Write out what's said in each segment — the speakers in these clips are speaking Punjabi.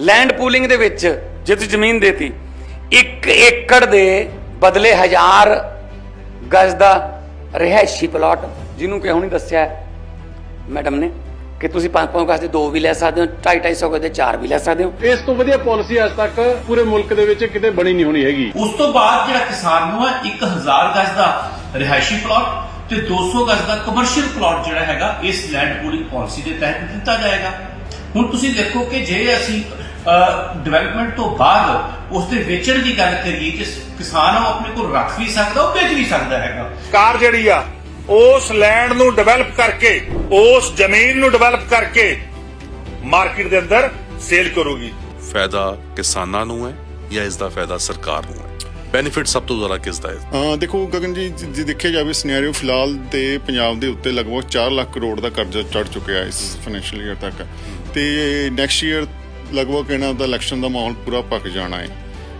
ਲੈਂਡ ਪੂਲਿੰਗ ਦੇ ਵਿੱਚ ਜੇ ਤੁਸੀਂ ਜ਼ਮੀਨ ਦੇਤੀ 1 ਏਕੜ ਦੇ ਬਦਲੇ 1000 ਗਜ਼ ਦਾ ਰਹਿائشੀ ਪਲਾਟ ਜਿਹਨੂੰ ਕਿ ਹੁਣੀ ਦੱਸਿਆ ਮੈਡਮ ਨੇ? ਕਿ ਤੁਸੀਂ 5-5 ਗਜ਼ ਦੇ 2 ਵੀ ਲੈ ਸਕਦੇ ਹੋ 2.5-250 ਗਜ਼ ਦੇ 4 ਵੀ ਲੈ ਸਕਦੇ ਹੋ। ਇਸ ਤੋਂ ਵਧੀਆ ਪਾਲਿਸੀ ਅੱਜ ਤੱਕ ਪੂਰੇ ਮੁਲਕ ਦੇ ਵਿੱਚ ਕਿਤੇ ਬਣੀ ਨਹੀਂ ਹੋਣੀ ਹੈਗੀ। ਉਸ ਤੋਂ ਬਾਅਦ ਜਿਹੜਾ ਕਿਸਾਨ ਨੂੰ ਹੈ 1000 ਗਜ਼ ਦਾ ਰਹਿائشੀ ਪਲਾਟ ਤੇ 200 ਗਜ਼ ਦਾ ਕਮਰਸ਼ੀਅਲ ਪਲਾਟ ਜਿਹੜਾ ਹੈਗਾ ਇਸ ਲੈਂਡ ਪੂਲਿੰਗ ਪਾਲਿਸੀ ਦੇ ਤਹਿਤ ਦਿੱਤਾ ਜਾਏਗਾ। ਹੁਣ ਤੁਸੀਂ ਦੇਖੋ ਕਿ ਜੇ ਅਸੀਂ ਡਿਵੈਲਪਮੈਂਟ ਤੋਂ ਬਾਅਦ ਉਸ ਦੇ ਵੇਚਣ ਦੀ ਗੱਲ ਕਰੀਏ ਕਿ ਕਿਸਾਨ ਉਹ ਆਪਣੇ ਕੋਲ ਰੱਖ ਵੀ ਸਕਦਾ ਉਹ ਵੇਚ ਵੀ ਸਕਦਾ ਹੈਗਾ। ਕਾਰ ਜਿਹੜੀ ਆ ਉਸ ਲੈਂਡ ਨੂੰ ਡਿਵੈਲਪ ਕਰਕੇ ਉਸ ਜ਼ਮੀਨ ਨੂੰ ਡਿਵੈਲਪ ਕਰਕੇ ਮਾਰਕੀਟ ਦੇ ਅੰਦਰ ਸੇਲ ਕਰੂਗੀ। ਫਾਇਦਾ ਕਿਸਾਨਾਂ ਨੂੰ ਹੈ ਜਾਂ ਇਸ ਦਾ ਫਾਇਦਾ ਸਰਕਾਰ ਨੂੰ ਹੈ? ਬੈਨੀਫਿਟ ਸਭ ਤੋਂ ਜ਼ਿਆਦਾ ਕਿਸ ਦਾ ਹੈ ਦੇਖੋ ਗਗਨ ਜੀ ਜੇ- ਦੇਖਿਆ ਜਾਵੇ ਸਿਨੈਰੀਓ ਫਿਲਹਾਲ ਤੇ ਪੰਜਾਬ ਦੇ ਉੱਤੇ ਲਗਭਗ 4 ਲੱਖ ਕਰੋੜ ਦਾ ਕਰਜ਼ਾ ਚੜ ਚੁੱਕਿਆ ਹੈ ਇਸ ਫਾਈਨੈਂਸ਼ੀਅਲ ਈਅਰ ਤੱਕ। ਤੇ ਨੈਕਸਟ ਈਅਰ ਲਗਭਗ ਇਹਨਾਂ ਦਾ ਇਲੈਕਸ਼ਨ ਦਾ ਮਾਹੌਲ ਪੂਰਾ ਪੱਕ ਜਾਣਾ ਹੈ।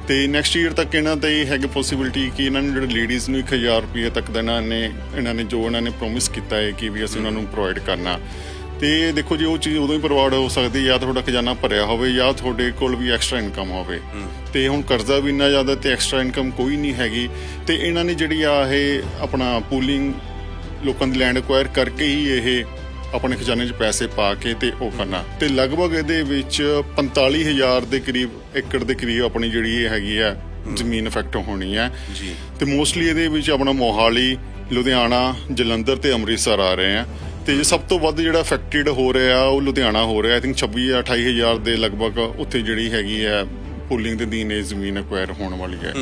ਤੇ ਨੈਕਸਟ ਈਅਰ ਤੱਕ ਇਹਨਾਂ ਦਾ ਇਹ ਹੈਗੀ ਪੋਸਿਬਿਲਿਟੀ ਕਿ ਇਹਨਾਂ ਨੂੰ ਜਿਹੜੇ ਲੇਡੀਜ਼ ਨੂੰ 1000 ਰੁਪਏ ਤੱਕ ਦਾ ਇਹਨਾਂ ਨੇ ਇਹਨਾਂ ਨੇ ਜੋ ਇਹਨਾਂ ਨੇ ਪ੍ਰੋਮਿਸ ਕੀਤਾ ਹੈ ਕਿ ਵੀ ਅਸੀਂ ਉਹਨਾਂ ਨੂੰ ਪ੍ਰੋਵਾਈਡ ਕਰਨਾ। ਤੇ ਦੇਖੋ ਜੀ ਉਹ ਚੀਜ਼ ਉਦੋਂ ਹੀ ਪ੍ਰੋਵਾਈਡ ਹੋ ਸਕਦੀ ਜਾਂ ਤੁਹਾਡਾ ਖਜ਼ਾਨਾ ਭਰਿਆ ਹੋਵੇ ਜਾਂ ਤੁਹਾਡੇ ਕੋਲ ਵੀ ਐਕਸਟਰਾ ਇਨਕਮ ਹੋਵੇ। ਤੇ ਹੁਣ ਕਰਜ਼ਾ ਵੀ ਇੰਨਾ ਜ਼ਿਆਦਾ ਤੇ ਐਕਸਟਰਾ ਇਨਕਮ ਕੋਈ ਨਹੀਂ ਹੈਗੀ। ਤੇ ਇਹਨਾਂ ਨੇ ਜਿਹੜੀ ਆ ਇਹ ਆਪਣਾ ਪੂਲਿੰਗ ਲੋਕਾਂ ਦੀ ਲੈਂਡ ਐਕਵਾਇਰ ਕਰਕੇ ਹੀ ਇਹ ਆਪਣੇ ਖਜ਼ਾਨੇ 'ਚ ਪੈਸੇ ਪਾ ਕੇ ਤੇ ਉਹ ਕਰਨਾ ਤੇ ਲਗਭਗ ਇਹਦੇ ਵਿੱਚ 45000 ਦੇ ਕਰੀਬ ਏਕੜ ਦੇ ਕਰੀਬ ਆਪਣੀ ਜਿਹੜੀ ਇਹ ਹੈਗੀ ਆ ਜ਼ਮੀਨ ਇਫੈਕਟ ਹੋਣੀ ਹੈ ਜੀ। ਤੇ ਮੋਸਟਲੀ ਇਹਦੇ ਵਿੱਚ ਆਪਣਾ ਮੋਹਾਲੀ ਲੁਧਿਆਣਾ ਜਲੰਧਰ ਤੇ ਅੰਮ੍ਰਿਤਸਰ ਆ ਰਹੇ ਆ। ਤੇ ਜੇ ਸਭ ਤੋਂ ਵੱਧ ਜਿਹੜਾ ਅਫੈਕਟਡ ਹੋ ਰਿਹਾ ਉਹ ਲੁਧਿਆਣਾ ਹੋ ਰਿਹਾ। ਆਈ ਥਿੰਕ 26 ਜਾਂ 28000 ਦੇ ਲਗਭਗ ਉੱਥੇ ਜਿਹੜੀ ਹੈਗੀ ਹੈ ਪੂਲਿੰਗ ਦੇ ਦੀਨ ਇਹ ਜ਼ਮੀਨ ਐਕਵਾਇਰ ਹੋਣ ਵਾਲੀ ਹੈ।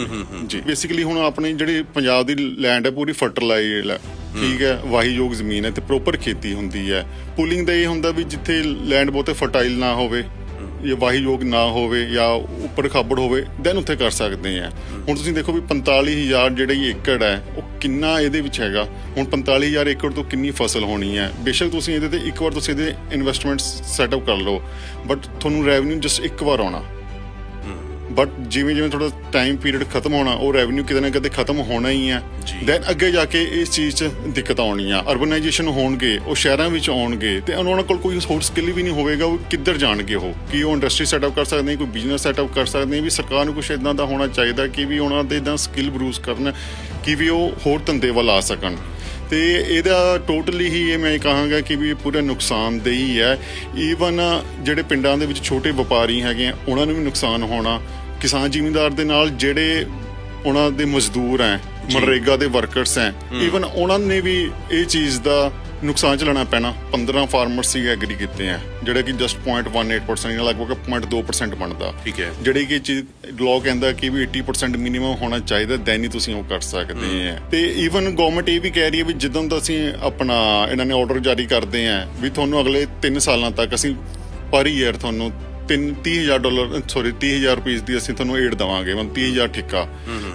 ਜੀ ਬੇਸਿਕਲੀ ਹੁਣ ਆਪਣੀ ਜਿਹੜੀ ਪੰਜਾਬ ਦੀ ਲੈਂਡ ਹੈ ਪੂਰੀ ਫਰਟੀਲਾਈਜ਼ਡ ਹੈ। ਠੀਕ ਹੈ ਵਾਹੀਯੋਗ ਜ਼ਮੀਨ ਹੈ ਤੇ ਪ੍ਰੋਪਰ ਖੇਤੀ ਹੁੰਦੀ ਹੈ। ਪੂਲਿੰਗ ਦਾ ਇਹ ਹੁੰਦਾ ਵੀ ਜਿੱਥੇ ਲੈਂਡ ਬਹੁਤੇ ਫਰਟਾਈਲ ਨਾ ਹੋਵੇ ਜਾਂ ਵਾਹੀਯੋਗ ਨਾ ਹੋਵੇ ਜਾਂ ਉੱਪਰ ਖਾਬੜ ਹੋਵੇ ਦੈਨ ਉੱਥੇ ਕਰ ਸਕਦੇ ਆ ਹੁਣ ਤੁਸੀਂ ਦੇਖੋ ਵੀ 45000 ਜਿਹੜੀ ਏਕੜ ਹੈ ਉਹ ਕਿੰਨਾ ਇਹਦੇ ਵਿੱਚ ਹੈਗਾ? ਹੁਣ 45000 ਏਕੜ ਤੋਂ ਕਿੰਨੀ ਫਸਲ ਹੋਣੀ ਹੈ? ਬੇਸ਼ੱਕ ਤੁਸੀਂ ਇਹਦੇ ਤੇ ਇੱਕ ਵਾਰ ਤੁਸੀਂ ਇਹਦੇ ਇਨਵੈਸਟਮੈਂਟ ਸੈਟਅਪ ਕਰ ਲਓ ਬਟ ਤੁਹਾਨੂੰ ਰੈਵਨਿਊ ਜਸਟ ਇੱਕ ਵਾਰ ਆਉਣਾ। ਬਟ ਜਿਵੇਂ ਜਿਵੇਂ ਥੋੜਾ ਟਾਈਮ ਪੀਰੀਅਡ ਖਤਮ ਹੋਣਾ ਉਹ ਰੈਵਨਿਊ ਕਿਤੇ ਨਾ ਕਿਤੇ ਖਤਮ ਹੋਣਾ ਹੀ ਹੈ। ਦੈਨ ਅੱਗੇ ਜਾ ਕੇ ਇਸ ਚੀਜ਼ 'ਚ ਦਿੱਕਤ ਆਉਣੀ ਆ ਅਰਬਨਾਈਜੇਸ਼ਨ ਹੋਣਗੇ ਉਹ ਸ਼ਹਿਰਾਂ ਵਿੱਚ ਆਉਣਗੇ ਤੇ ਉਹਨਾਂ ਕੋਲ ਕੋਈ ਹੋਰ ਸਕਿੱਲ ਵੀ ਨਹੀਂ ਹੋਵੇਗਾ ਉਹ ਕਿੱਧਰ ਜਾਣਗੇ ਉਹ? ਕੀ ਉਹ ਇੰਡਸਟਰੀ ਸੈਟਅਪ ਕਰ ਸਕਦੇ ਨੇ ਕੋਈ ਬਿਜ਼ਨਸ ਸੈਟਅਪ ਕਰ ਸਕਦੇ ਨੇ ਵੀ ਸਰਕਾਰ ਨੂੰ ਕੁਝ ਇਦਾਂ ਦਾ ਹੋਣਾ ਚਾਹੀਦਾ ਕਿ ਵੀ ਉਹਨਾਂ ਦੇ ਇਦਾਂ ਸਕਿੱਲ ਬਰੂਸ ਕਰਨ ਕਿ ਵੀ ਉਹ ਹੋਰ ਧੰਦੇ ਵੱਲ ਆ ਸਕਣ। ਤੇ ਇਹਦਾ ਟੋਟਲੀ ਹੀ ਇਹ ਮੈਂ ਕਹਾਂਗਾ ਕਿ ਵੀ ਇਹ ਪੂਰਾ ਨੁਕਸਾਨਦੇਹੀ ਹੈ। ਈਵਨ ਜਿਹੜੇ ਪਿੰਡਾਂ ਦੇ ਵਿੱਚ ਛੋਟੇ ਵਪਾਰੀ ਹੈਗੇ ਆ ਉਹਨਾਂ ਨੂੰ ਵੀ ਨੁਕਸਾਨ ਹੋਣਾ ਕਿਸਾਨ ਜ਼ਿਮੀਂਦਾਰ ਦੇ ਨਾਲ ਜਿਹੜੇ ਉਹਨਾਂ ਦੇ ਮਜ਼ਦੂਰ ਹੈ ਮਨਰੇਗਾ ਦੇ ਵਰਕਰਸ ਹੈ ਈਵਨ ਉਹਨਾਂ ਨੇ ਵੀ ਇਹ ਚੀਜ਼ ਦਾ ਨੁਕਸਾਨ ਝੱਲਣਾ ਪੈਣਾ। 15 ਫਾਰਮਰਸ ਸੀ ਐਗਰੀ ਕੀਤੇ ਆ ਜਿਹੜੇ ਕਿ ਜਸਟ 0.18% ਜਾਂ ਲਗਭਗ 0.2% ਬਣਦਾ। ਠੀਕ ਹੈ। ਜਿਹੜੀ ਕਿ ਚੀਜ਼ ਲਾਅ ਕਹਿੰਦਾ ਕਿ ਵੀ 80% ਮਿਨੀਮਮ ਹੋਣਾ ਚਾਹੀਦਾ ਦੈਨ ਹੀ ਤੁਸੀਂ ਉਹ ਕਰ ਸਕਦੇ ਆ। ਤੇ ਈਵਨ ਗਵਰਨਮੈਂਟ ਇਹ ਵੀ ਕਹਿ ਰਹੀ ਹੈ ਵੀ ਜਦੋਂ ਦਾ ਅਸੀਂ ਆਪਣਾ ਇਹਨਾਂ ਨੇ ਆਰਡਰ ਜਾਰੀ ਕਰਦੇ ਆ ਵੀ ਤੁਹਾਨੂੰ ਅਗਲੇ 3 ਸਾਲਾਂ ਤੱਕ ਅਸੀਂ ਪਰ ਈਅਰ ਤੁਹਾਨੂੰ 3 30000 ਡਾਲਰ ਸੌਰੀ 30000 ਰੁਪਏ ਦੀ ਅਸੀਂ ਤੁਹਾਨੂੰ ਏਡ ਦਵਾਂਗੇ ਮਤਲਬ 30000 ਠੇਕਾ।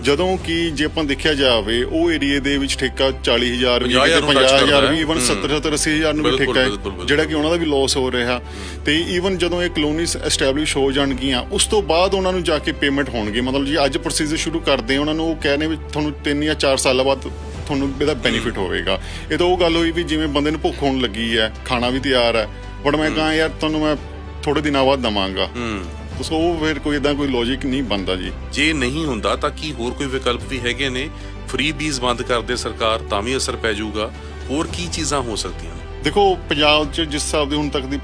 ਜਦੋਂ ਕਿ ਜੇ ਆਪਾਂ ਦੇਖਿਆ ਜਾਵੇ ਉਹ ਏਰੀਏ ਦੇ ਵਿੱਚ ਠੇਕਾ 40000 ਵੀ 50,000 ਨੂੰ touch 50000 ਕਰਦਾ ਵੀ। ਇਵਨ 70 70 80000 ਨੂੰ ਵੀ ਠੇਕਾ ਹੈ। ਜਿਹੜਾ ਕਿ ਉਹਨਾਂ ਦਾ ਵੀ ਲਾਸ ਹੋ ਰਿਹਾ। ਤੇ ਈਵਨ ਜਦੋਂ ਇਹ ਕਲੋਨੀਜ਼ ਐਸਟੈਬਲਿਸ਼ ਹੋ ਜਾਣਗੀਆਂ ਉਸ ਤੋਂ ਬਾਅਦ ਉਹਨਾਂ ਨੂੰ ਜਾ ਕੇ ਪੇਮੈਂਟ ਹੋਣਗੇ। ਮਤਲਬ ਜੀ ਅੱਜ ਪ੍ਰੋਸੀਜਰ ਸ਼ੁਰੂ ਕਰਦੇ ਉਹਨਾਂ ਨੂੰ ਉਹ ਕਹਿੰਦੇ ਵੀ ਤੁਹਾਨੂੰ 3 ਜਾਂ 4 ਸਾਲਾਂ ਬਾਅਦ ਤੁਹਾਨੂੰ ਇਹਦਾ ਬੈਨੀਫਿਟ ਹੋਵੇਗਾ। ਇਹ ਤਾਂ ਉਹ ਗੱਲ ਹੋਈ ਵੀ ਜਿਵੇਂ ਬੰਦੇ ਨੂੰ ਭੁੱਖ ਹੋਣ ਲੱਗੀ ਹੈ ਖਾਣਾ ਵੀ ਤਿਆਰ ਹੈ। ਬਟ ਮੈਂ ਕਹਾਂ ਯਾਰ ਤੁਹਾਨੂੰ ਮੈਂ ਥੋੜੇ ਦਿਨਾਂ ਬਾਅਦ ਦਵਾਂਗਾ। ਸੋ ਉਹ ਫਿਰ ਕੋਈ ਇਦਾਂ ਕੋਈ ਲੌਜੀਕ ਨਹੀਂ ਬਣਦਾ ਜੀ। ਜੇ ਨਹੀਂ ਹੁੰਦਾ ਤਾਂ ਕੀ ਹੋਰ ਕੋਈ ਵਿਕਲਪ ਵੀ ਹੈਗੇ ਨੇ? ਫ੍ਰੀ ਬੀਜ਼ ਬੰਦ ਕਰ ਦੇ ਸਰਕਾਰ ਤਾਂ ਵੀ ਅਸਰ ਪੈ ਜਾਊਗਾ। ਹੋਰ ਕੀ ਚੀਜ਼ਾਂ ਹੋ ਸਕਦੀਆਂ? ਨੇ ਦੇਖੋ ਪੰਜਾਬ 'ਚ ਜਿਸ ਹਿਸਾਬ ਦੀ ਹੁਣ ਤੱਕ ਦੀ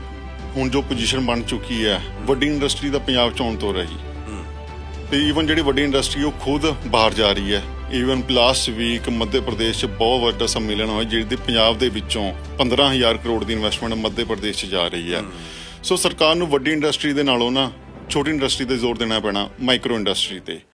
ਹੁਣ ਜੋ ਪੋਜੀਸ਼ਨ ਬਣ ਚੁੱਕੀ ਹੈ ਵੱਡੀ ਇੰਡਸਟਰੀ ਦਾ ਪੰਜਾਬ 'ਚ ਆਉਣ ਤੋਂ ਰਹੀ। ਤੇ ਈਵਨ ਜਿਹੜੀ ਵੱਡੀ ਇੰਡਸਟਰੀ ਉਹ ਖੁਦ ਬਾਹਰ ਜਾ ਰਹੀ ਹੈ। Even last week Madhya Pradesh 'ਚ ਬਹੁਤ ਵੱਡਾ ਸੰਮੇਲਨ ਹੋਇਆ ਜਿਹਦੇ ਪੰਜਾਬ ਦੇ ਵਿੱਚੋਂ 15000 ਕਰੋੜ ਦੀ ਇਨਵੈਸਟਮੈਂਟ ਮੱਧ ਪ੍ਰਦੇਸ਼ 'ਚ ਜਾ ਰਹੀ ਹੈ। ਸੋ ਸਰਕਾਰ ਨੂੰ ਵੱਡੀ ਇੰਡਸਟਰੀ ਦੇ ਨਾਲੋਂ ਨਾ ਛੋਟੀ ਇੰਡਸਟਰੀ ਤੇ ਜ਼ੋਰ ਦੇਣਾ ਪੈਣਾ, ਮਾਈਕਰੋ ਇੰਡਸਟਰੀ ਤੇ।